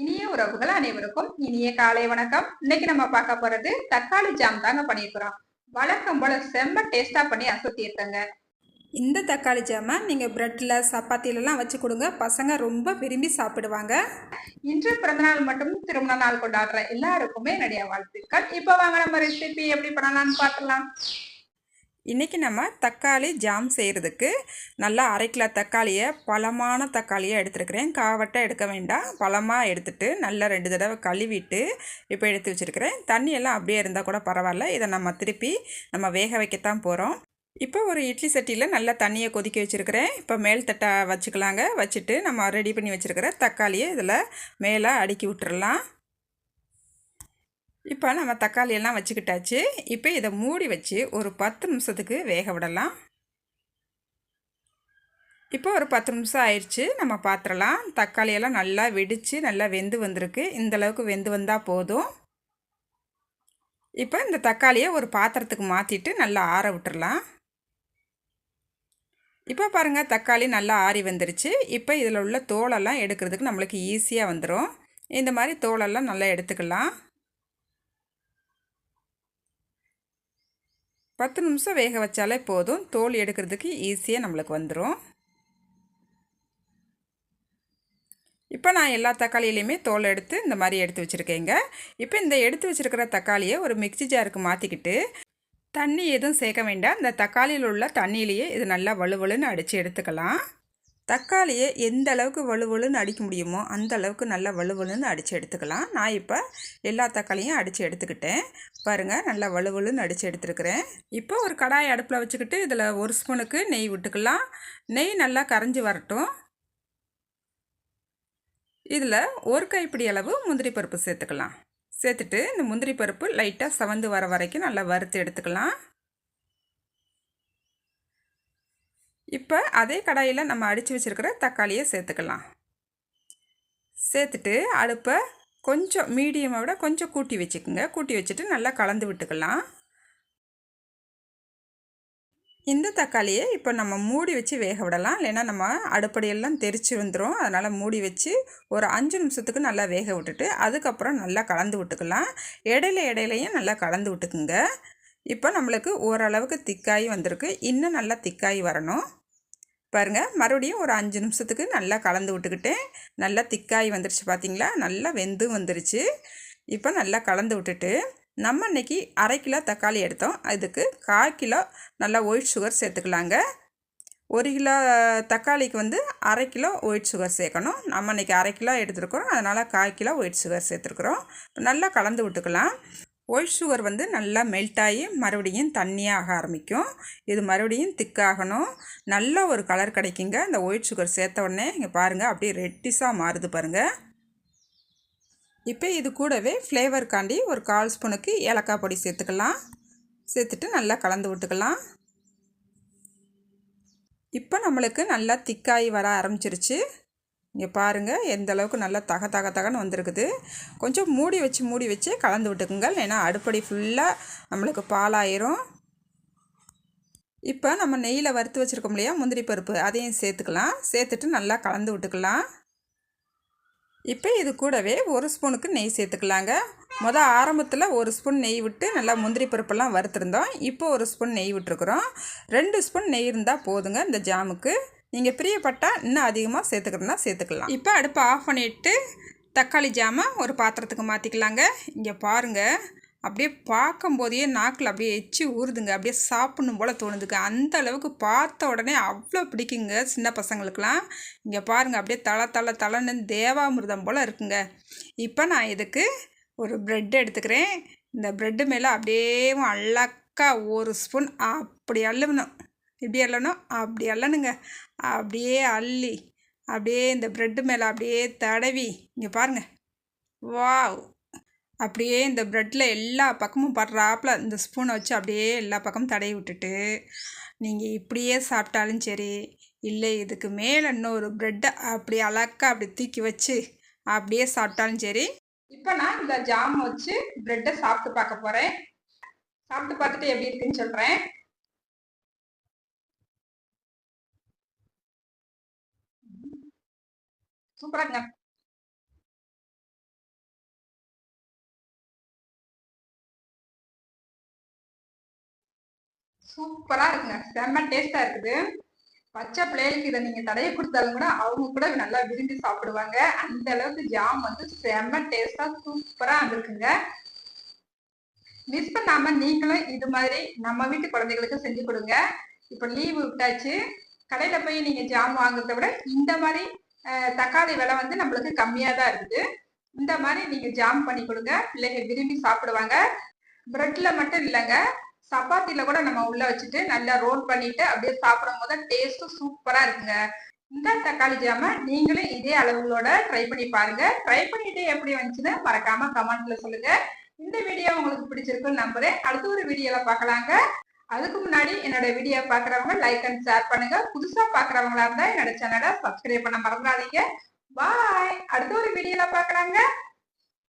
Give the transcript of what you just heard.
இனிய உறவுகள் அனைவருக்கும் இனிய காலை வணக்கம். இன்னைக்கு நம்ம பார்க்க போறது தக்காளி ஜாம் தாங்க பண்ணியிருக்கிறோம். வழக்கம் போல செம்ம டேஸ்டா பண்ணி அசத்தி இருக்கங்க. இந்த தக்காளி ஜாமை நீங்கள் ப்ரெட்டில் சப்பாத்திலலாம் வச்சு கொடுங்க. பசங்க ரொம்ப விரும்பி சாப்பிடுவாங்க. இன்று பிறந்தநாள் மட்டும் திருமண நாள் கொண்டாடுற எல்லாருக்குமே என்னுடைய வாழ்த்துக்கள். இப்போ வாங்க நம்ம ரெசிபி எப்படி பண்ணலாம்னு பார்க்கலாம் இன்றைக்கி நம்ம தக்காளி ஜாம் செய்கிறதுக்கு நல்லா அரை கிலோ தக்காளியை பழமான தக்காளியை எடுத்துருக்கிறேன். காவட்டை எடுக்க வேண்டாம். பழமாக எடுத்துட்டு நல்லா ரெண்டு தடவை கழுவிட்டு இப்போ எடுத்து வச்சுருக்கிறேன். தண்ணியெல்லாம் அப்படியே இருந்தால் கூட பரவாயில்ல. இதை நம்ம திருப்பி நம்ம வேக வைக்கத்தான் போகிறோம் இப்போ ஒரு இட்லி சட்டியில் நல்லா தண்ணியை கொதிக்க வச்சுருக்கிறேன். இப்போ மேல் தட்டை வச்சுக்கலாங்க. வச்சுட்டு நம்ம ரெடி பண்ணி வச்சுருக்கிற தக்காளியை இதில் மேலே அடுக்கி விட்டுறலாம். இப்போ நம்ம தக்காளியெல்லாம் வச்சுக்கிட்டாச்சு. இப்போ இதை மூடி வச்சு ஒரு பத்து நிமிஷத்துக்கு வேக விடலாம். இப்போ ஒரு பத்து நிமிஷம் ஆயிடுச்சு. நம்ம பாத்திரலாம். தக்காளியெல்லாம் நல்லா வெடித்து நல்லா வெந்து வந்திருக்கு. இந்தளவுக்கு வெந்து வந்தால் போதும். இப்போ இந்த தக்காளியை ஒரு பாத்திரத்துக்கு மாற்றிட்டு நல்லா ஆற விட்டுறலாம். இப்போ பாருங்கள் தக்காளி நல்லா ஆறி வந்துருச்சு. இப்போ இதில் உள்ள தோலெல்லாம் எடுக்கிறதுக்கு நம்மளுக்கு ஈஸியாக வந்துடும் இந்த மாதிரி தோலெல்லாம் நல்லா எடுத்துக்கலாம். பத்து நிமிஷம் வேக வச்சாலே போதும். தோல் எடுக்கிறதுக்கு ஈஸியாக நம்மளுக்கு வந்துடும் இப்போ நான் எல்லா தக்காளியிலையுமே தோல் எடுத்து இந்த மாதிரி எடுத்து வச்சுருக்கேங்க. இப்போ இந்த எடுத்து வச்சுருக்கிற தக்காளியை ஒரு மிக்சி ஜாருக்கு மாற்றிக்கிட்டு தண்ணி எதுவும் சேர்க்க வேண்டாம். இந்த தக்காளியில் உள்ள தண்ணியிலேயே இது நல்லா வலுவலுன்னு அடித்து எடுத்துக்கலாம். தக்காளியை எந்த அளவுக்கு வலுவலுன்னு அடிக்க முடியுமோ அந்த அளவுக்கு நல்லா வலுவலுன்னு அடித்து எடுத்துக்கலாம். நான் இப்போ எல்லா தக்காளியும் அடித்து எடுத்துக்கிட்டேன். பாருங்கள் நல்லா வலுவலுன்னு அடித்து எடுத்துருக்கிறேன். இப்போ ஒரு கடாய் அடுப்பில் வச்சுக்கிட்டு இதில் ஒரு ஸ்பூனுக்கு நெய் விட்டுக்கலாம். நெய் நல்லா கரைஞ்சி வரட்டும். இதில் ஒரு கைப்பிடி அளவு முந்திரி பருப்பு சேர்த்துக்கலாம். சேர்த்துட்டு இந்த முந்திரி பருப்பு லைட்டாக சவந்து வர வரைக்கும் நல்லா வறுத்து எடுத்துக்கலாம். இப்போ அதே கடாயில் நம்ம அடித்து வச்சுருக்கிற தக்காளியை சேர்த்துக்கலாம். சேர்த்துட்டு அடுப்பை கொஞ்சம் மீடியமை விட கொஞ்சம் கூட்டி வச்சுக்கோங்க. கூட்டி வச்சுட்டு நல்லா கலந்து விட்டுக்கலாம். இந்த தக்காளியை இப்போ நம்ம மூடி வச்சு வேக விடலாம். இல்லைன்னா நம்ம அடுப்படியெல்லாம் தெரிச்சு வந்துடும் அதனால் மூடி வச்சு ஒரு அஞ்சு நிமிஷத்துக்கு நல்லா வேக விட்டுட்டு அதுக்கப்புறம் நல்லா கலந்து விட்டுக்கலாம். இடையில இடையிலையும் நல்லா கலந்து விட்டுக்குங்க. இப்போ நம்மளுக்கு ஓரளவுக்கு திக்காய் வந்திருக்கு. இன்னும் நல்லா திக்காயி வரணும். பாருங்கள் மறுபடியும் ஒரு அஞ்சு நிமிஷத்துக்கு நல்லா கலந்து விட்டுக்கிட்டேன். நல்லா திக்காய் வந்துருச்சு பார்த்தீங்களா நல்லா வெந்தும் வந்துருச்சு. இப்போ நல்லா கலந்து விட்டுட்டு நம்ம இன்றைக்கி அரை கிலோ தக்காளி எடுத்தோம். அதுக்கு கால் கிலோ நல்லா ஒயிட் சுகர் சேர்த்துக்கலாங்க. ஒரு கிலோ தக்காளிக்கு வந்து அரை கிலோ ஒயிட் சுகர் சேர்க்கணும். நம்ம இன்றைக்கி அரை கிலோ எடுத்துருக்குறோம். அதனால் கால் கிலோ ஒயிட் சுகர் சேர்த்துருக்குறோம். நல்லா கலந்து விட்டுக்கலாம். ஒயிட் சுகர் வந்து நல்லா மெல்ட் ஆகி மறுபடியும் தண்ணியாக ஆரம்பிக்கும். இது மறுபடியும் திக்காகணும் நல்ல ஒரு கலர் கிடைக்குங்க. இந்த ஒயிட் சுகர் சேர்த்த உடனே இங்கே பாருங்கள் அப்படியே ரெட்டிஸாக மாறுது பாருங்கள் இப்போ இது கூடவே ஃப்ளேவருக்காண்டி ஒரு கால் ஸ்பூனுக்கு ஏலக்காய் பொடி சேர்த்துக்கலாம். சேர்த்துட்டு நல்லா கலந்து விட்டுக்கலாம். இப்போ நம்மளுக்கு நல்லா திக்காகி வர ஆரம்பிச்சிருச்சு. இங்கே பாருங்கள் எந்த அளவுக்கு நல்லா தக தக தகன்னு வந்திருக்குது. கொஞ்சம் மூடி வச்சு மூடி வச்சு கலந்து விட்டுக்குங்கள். ஏன்னா அடுப்படி ஃபுல்லாக நம்மளுக்கு பாலாயிரும். இப்போ நம்ம நெய்யில் வறுத்து வச்சுருக்கோம் இல்லையா முந்திரி பருப்பு அதையும் சேர்த்துக்கலாம். சேர்த்துட்டு நல்லா கலந்து விட்டுக்கலாம். இப்போ இது கூடவே ஒரு ஸ்பூனுக்கு நெய் சேர்த்துக்கலாங்க. மொதல் ஆரம்பத்தில் ஒரு ஸ்பூன் நெய் விட்டு நல்லா முந்திரி பருப்பெல்லாம் வறுத்துருந்தோம். இப்போ ஒரு ஸ்பூன் நெய் விட்டுருக்குறோம். ரெண்டு ஸ்பூன் நெய் இருந்தால் போதுங்க இந்த ஜாமுக்கு. நீங்கள் பிரியப்பட்டால் இன்னும் அதிகமாக சேர்த்துக்கிறதுனா சேர்த்துக்கலாம். இப்போ அடுப்பை ஆஃப் பண்ணிவிட்டு தக்காளி ஜாமை ஒரு பாத்திரத்துக்கு மாற்றிக்கலாங்க இங்கே பாருங்கள் அப்படியே பார்க்கும்போதே நாக்கில் அப்படியே எச்சி ஊறுதுங்க. அப்படியே சாப்பிடணும் போல் தோணுதுங்க. அந்த அளவுக்கு பார்த்த உடனே அவ்வளோ பிடிக்குங்க சின்ன பசங்களுக்கெலாம் இங்கே பாருங்கள் அப்படியே தலை தலை தலைன்னு தேவாமிர்தம் போல் இருக்குங்க. இப்போ நான் இதுக்கு ஒரு ப்ரெட் எடுத்துக்கிறேன். இந்த ப்ரெட்டு மேலே அப்படியே அழக்கா ஒரு ஸ்பூன் அப்படி அள்ளுவணும். இப்படி அல்லணும் அப்படி அல்லணுங்க அப்படியே அள்ளி அப்படியே இந்த ப்ரெட்டு மேலே அப்படியே தடவி இங்கே பாருங்கள் வாவ்! அப்படியே இந்த ப்ரெட்டில் எல்லா பக்கமும் படுறாப்பில் இந்த ஸ்பூனை வச்சு அப்படியே எல்லா பக்கமும் தடவி விட்டுட்டு நீங்கள் இப்படியே சாப்பிட்டாலும் சரி இல்லை இதுக்கு மேலே இன்னொரு ப்ரெட்டை அப்படி அழகாக அப்படி தூக்கி வச்சு அப்படியே சாப்பிட்டாலும் சரி. இப்போ நான் இந்த ஜாம் வச்சு ப்ரெட்டை சாப்பிட்டு பார்க்க போகிறேன் சாப்பிட்டு பார்த்துட்டு எப்படி இருக்குன்னு சொல்கிறேன் சூப்பராக இருக்குங்க சூப்பரா இருக்குங்க. செம்ம டேஸ்டா இருக்குது. பச்சை பிள்ளைகளுக்கு இதை நீங்க தடைய கொடுத்தாலும் கூட அவங்க கூட நல்லா விரும்பி சாப்பிடுவாங்க. அந்த அளவுக்கு ஜாம் வந்து செம்ம டேஸ்டா சூப்பரா இருந்திருக்குங்க மிஸ் பண்ணாம நீங்களும் இது மாதிரி நம்ம வீட்டு குழந்தைகளுக்கு செஞ்சு கொடுங்க. இப்போ லீவு விட்டாச்சு. கடையில போய் நீங்க ஜாம் வாங்குறத விட இந்த மாதிரி தக்காளி விலை வந்து நம்மளுக்கு கம்மியா தான் இருக்குது. இந்த மாதிரி நீங்க ஜாம் பண்ணி கொடுங்க. பிள்ளைங்க விரும்பி சாப்பிடுவாங்க. பிரெட்ல மட்டும் இல்லைங்க. சப்பாத்தில கூட நம்ம உள்ள வச்சுட்டு நல்லா ரோல் பண்ணிட்டு அப்படியே சாப்பிடும் போது டேஸ்ட்டும் சூப்பரா இருக்குங்க. இந்த தக்காளி ஜாம நீங்களும் இதே அளவுகளோட ட்ரை பண்ணி பாருங்க. ட்ரை பண்ணிட்டு எப்படி வந்துச்சுன்னு மறக்காம கமெண்ட்ல சொல்லுங்க. இந்த வீடியோ உங்களுக்கு பிடிச்சிருக்குன்னு நம்புறேன். அடுத்த ஒரு வீடியோல பார்க்கலாங்க. அதுக்கு முன்னாடி என்னோட வீடியோ பாக்குறவங்க லைக் அண்ட் ஷேர் பண்ணுங்க. புதுசா பாக்குறவங்களா இருந்தா என்னோட சேனலை சப்ஸ்கிரைப் பண்ண மறந்துடாதீங்க. பாய் அடுத்த ஒரு வீடியோல பாக்குறாங்க